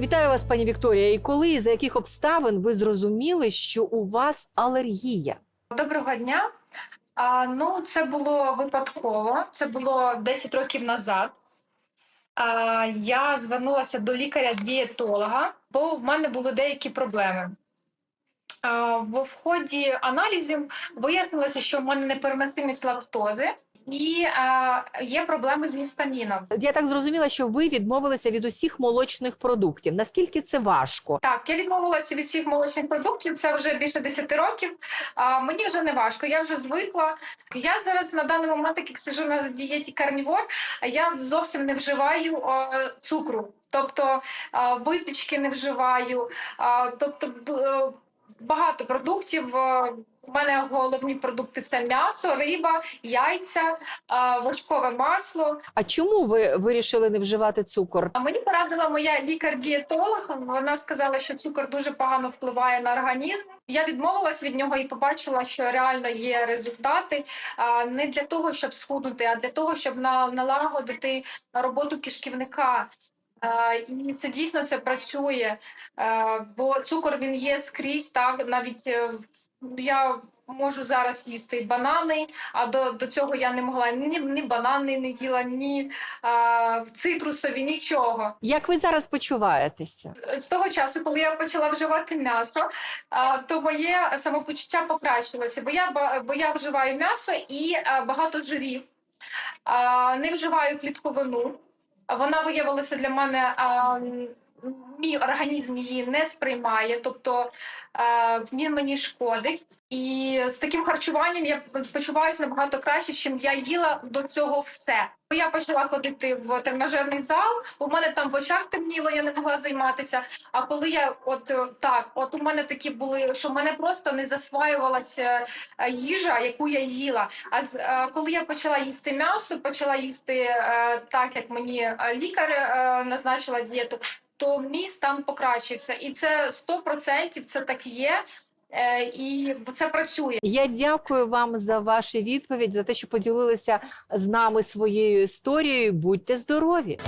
Вітаю вас, пані Вікторія. І коли і за яких обставин ви зрозуміли, що у вас алергія? Доброго дня. А, ну, це було випадково. Це було 10 років назад. А, я звернулася до лікаря-дієтолога, бо в мене були деякі проблеми. В ході аналізів вияснилося, що в мене непереносимість лактози і є проблеми з гістаміном. Я так зрозуміла, що ви відмовилися від усіх молочних продуктів. Наскільки це важко? Так, я відмовилася від всіх молочних продуктів. Це вже більше 10 років. А, мені вже не важко, я вже звикла. Я зараз на даний момент, як сижу на дієті карнівор, я зовсім не вживаю цукру. Тобто випічки не вживаю, тобто е, багато продуктів. е, У мене головні продукти це м'ясо, риба, яйця, е, вершкове масло. А чому ви вирішили не вживати цукор? А мені порадила моя лікар-дієтолог. Вона сказала, що цукор дуже погано впливає на організм. Я відмовилась від нього і побачила, що реально є результати а, не для того, щоб схуднути, а для того, щоб на- налагодити роботу кишківника. І це дійсно це працює, Е, бо цукор він є скрізь, так навіть е, я можу зараз їсти банани, а до, до цього я не могла ні, ні банани не їла, ні а, цитрусові, нічого. Як ви зараз почуваєтеся? З того часу, коли я почала вживати м'ясо, а, то моє самопочуття покращилося, бо я, бо я вживаю м'ясо і а, багато жирів. А, Не вживаю клітковину. Вона виявилася для мене. а, Мій організм її не сприймає, тобто е, він мені шкодить. І з таким харчуванням я почуваюся набагато краще, чим я їла до цього все. Я почала ходити в тренажерний зал. У мене там в очах темніло, я не могла займатися. А коли я от е, так, от у мене такі були, що в мене просто не засваювалася е, їжа, яку я їла. А з коли я почала їсти м'ясо, почала їсти так, як мені лікар назначила дієту, то мій стан покращився, і це 100% це так є. Е, І це працює. Я дякую вам за ваші відповідь, за те, що поділилися з нами своєю історією. Будьте здорові!